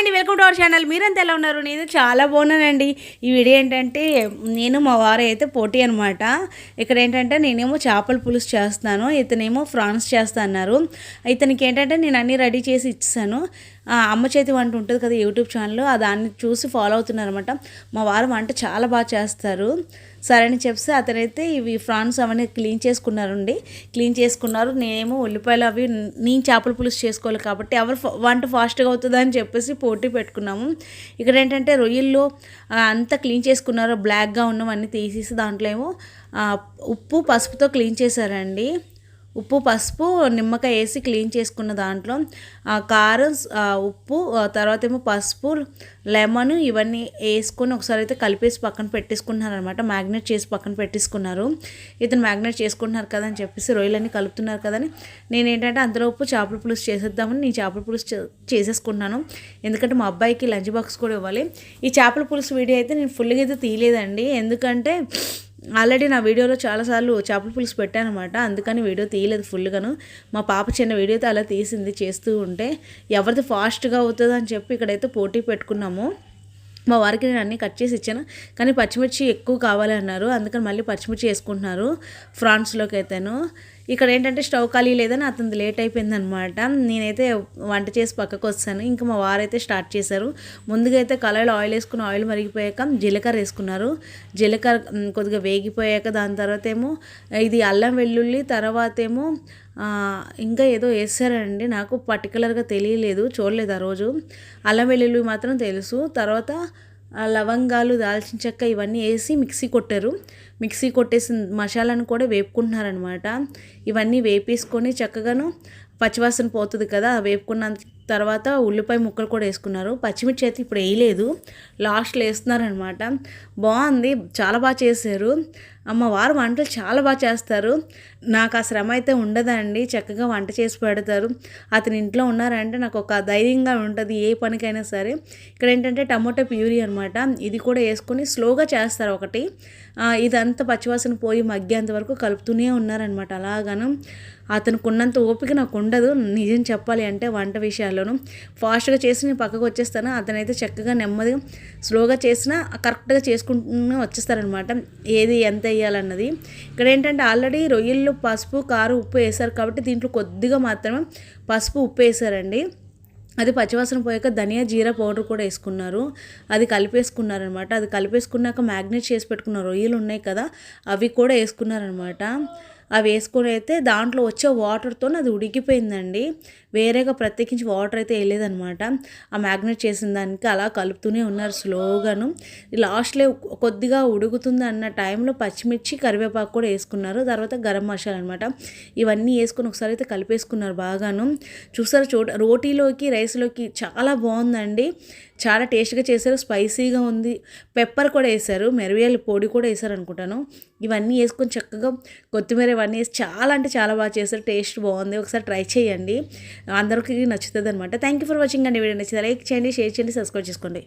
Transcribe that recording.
అండి welcome to our channel. మీరంతా ఎలా ఉన్నారు? నేను చాలా బాగున్నానండి. ఈ వీడియో ఏంటంటే నేను మా వారు అయితే పోటీ అనమాట ఇక్కడ ఏంటంటే నేనేమో చేపల పులుసు చేస్తాను ఇతనేమో ఫ్రాన్స్ చేస్తా అన్నారు ఇతనికి ఏంటంటే నేను అన్నీ రెడీ చేసి ఇచ్చాను అమ్మ చేతి వంట ఉంటుంది కదా యూట్యూబ్ ఛానల్ దాన్ని చూసి ఫాలో అవుతున్నారనమాట మా వారు వంట చాలా బాగా చేస్తారు. సరే అని చెప్పి అతనైతే ఇవి ఫ్రాన్స్ అవన్నీ క్లీన్ చేసుకున్నారండి. క్లీన్ చేసుకున్నారు. నేనేమో ఉల్లిపాయలు అవి నేను చేపల పులుసు చేసుకోవాలి కాబట్టి ఎవరు వంట ఫాస్ట్గా అవుతుందని చెప్పేసి పోటీ పెట్టుకున్నాము. ఇక్కడ ఏంటంటే రొయ్యల్లో అంతా క్లీన్ చేసుకున్నారు బ్లాక్గా ఉన్నవన్నీ తీసేసి దాంట్లో ఏమో ఉప్పు పసుపుతో క్లీన్ చేశారండి. ఉప్పు పసుపు నిమ్మకాయ వేసి క్లీన్ చేసుకున్న దాంట్లో కారం ఉప్పు తర్వాత ఏమో పసుపు లెమన్ ఇవన్నీ వేసుకొని ఒకసారి అయితే కలిపేసి పక్కన పెట్టేసుకుంటున్నారు అనమాట మ్యాగ్నెట్ చేసి పక్కన పెట్టేసుకున్నారు. ఇతను మ్యాగ్నెట్ చేసుకుంటున్నారు కదా అని చెప్పేసి రొయ్యలన్నీ కలుపుతున్నారు కదని నేను ఏంటంటే అంతలో ఉప్పు చేపల పులుసు చేసేద్దామని నేను చేపల పులుసు చేసేసుకున్నాను ఎందుకంటే మా అబ్బాయికి లంచ్ బాక్స్ కూడా ఇవ్వాలి. ఈ చేపల పులుసు వీడియో అయితే నేను ఫుల్గా అయితే తీయలేదండి. ఎందుకంటే ఆల్రెడీ నా వీడియోలో చాలాసార్లు చేపల పులుసు పెట్టానమాట. అందుకని వీడియో తీయలేదు ఫుల్గాను మా పాప చిన్న వీడియోతో అలా తీసింది చేస్తూ ఉంటే ఎవరిది ఫాస్ట్గా అవుతుంది అని చెప్పి ఇక్కడైతే పోటీ పెట్టుకున్నాము. మా వారికి నేను అన్నీ కట్ చేసి ఇచ్చాను. కానీ పచ్చిమిర్చి ఎక్కువ కావాలి అన్నారు. అందుకని మళ్ళీ పచ్చిమిర్చి వేసుకుంటున్నారు. ఫ్రాన్స్లోకి అయితేను ఇక్కడ ఏంటంటే స్టవ్ ఖాళీ లేదని అతను లేట్ అయిపోయింది అనమాట నేనైతే వంట చేసి పక్కకు వస్తాను. ఇంకా మా వారైతే స్టార్ట్ చేశారు. ముందుగా అయితే కళాయిలో ఆయిల్ వేసుకుని ఆయిల్ మరిగిపోయాక జీలకర్ర వేసుకున్నారు. జీలకర్ర కొద్దిగా వేగిపోయాక దాని తర్వాత ఏమో ఇది అల్లం వెల్లుల్లి తర్వాత ఏమో ఇంకా ఏదో వేసారండి. నాకు పర్టికులర్గా తెలియలేదు చూడలేదు ఆ రోజు. అల్లం వెల్లుల్లి మాత్రం తెలుసు. తర్వాత లవంగాలు దాల్చిన చెక్క ఇవన్నీ వేసి మిక్సీ కొట్టారు. మిక్సీ కొట్టేసిన మసాలాను కూడా వేపుకుంటున్నారనమాట ఇవన్నీ వేపేసుకొని చక్కగాను పచ్చివాసన పోతుంది కదా వేపుకున్న తర్వాత ఉల్లిపాయ ముక్కలు కూడా వేసుకున్నారు. పచ్చిమిర్చి అయితే ఇప్పుడు వేయలేదు. లాస్ట్లో వేస్తున్నారనమాట బాగుంది. చాలా బాగా చేశారు. అమ్మవారు వంటలు చాలా బాగా చేస్తారు. నాకు ఆ శ్రమ అయితే ఉండదండి. చక్కగా వంట చేసి పెడతారు. అతని ఇంట్లో ఉన్నారంటే నాకు ఒక ధైర్యంగా ఉంటుంది. ఏ పనికైనా సరే. ఇక్కడ ఏంటంటే టమోటా ప్యూరీ అనమాట ఇది కూడా వేసుకొని స్లోగా చేస్తారు ఒకటి. ఇదంతా పచ్చివాసన పోయి మగ్గేంత వరకు కలుపుతూనే ఉన్నారనమాట అలాగను అతనికి ఉన్నంత ఓపిక నాకు ఉండదు. నిజం చెప్పాలి అంటే వంట విషయాల్లోనూ. ఫాస్ట్గా చేసి నేను పక్కకు వచ్చేస్తాను. అతనైతే చక్కగా నెమ్మదిగా స్లోగా చేసినా కరెక్ట్గా చేసుకుంటూ వచ్చేస్తారనమాట ఏది ఎంత వేయాలన్నది. ఇక్కడ ఏంటంటే ఆల్రెడీ రొయ్యల్లో పసుపు కారు ఉప్పు వేసారు కాబట్టి దీంట్లో కొద్దిగా మాత్రమే పసుపు ఉప్పు వేసారండి. అది పచ్చివాసన పోయాక ధనియా జీరా పౌడర్ కూడా వేసుకున్నారు. అది కలిపేసుకున్నారనమాట. అది కలిపేసుకున్నాక మ్యాగ్నేట్ చేసి పెట్టుకున్న రొయ్యలు ఉన్నాయి కదా అవి కూడా వేసుకున్నారనమాట. అవి వేసుకొని అయితే దాంట్లో వచ్చే వాటర్తో అది ఉడికిపోయిందండి. వేరేగా ప్రత్యేకించి వాటర్ అయితే వేయలేదనమాట ఆ మ్యాగ్నెట్ చేసిన దానికి అలా కలుపుతూనే ఉన్నారు స్లోగాను లాస్ట్లో కొద్దిగా ఉడుకుతుంది అన్న టైంలో పచ్చిమిర్చి కరివేపాకు కూడా వేసుకున్నారు. తర్వాత గరం మసాలా అనమాట ఇవన్నీ వేసుకొని ఒకసారి అయితే కలిపేసుకున్నారు బాగాను. చూసారు చోట రోటీలోకి రైస్లోకి చాలా బాగుందండి. చాలా టేస్ట్గా చేశారు స్పైసీగా ఉంది. పెప్పర్ కూడా వేశారు మెరవేల పొడి కూడా వేశారు అనుకుంటాను. ఇవన్నీ వేసుకొని చక్కగా కొత్తిమీర ఇవన్నీ వేసి చాలా అంటే చాలా బాగా చేశారు టేస్ట్ బాగుంది. ఒకసారి ట్రై చేయండి. అందరికీ నచ్చుతుంది అనమాట థ్యాంక్ యూ ఫర్ వాచింగ్ అండి. వీడియో నచ్చితే లైక్ చేయండి షేర్ చేయండి సబ్స్క్రైబ్ చేసుకోండి.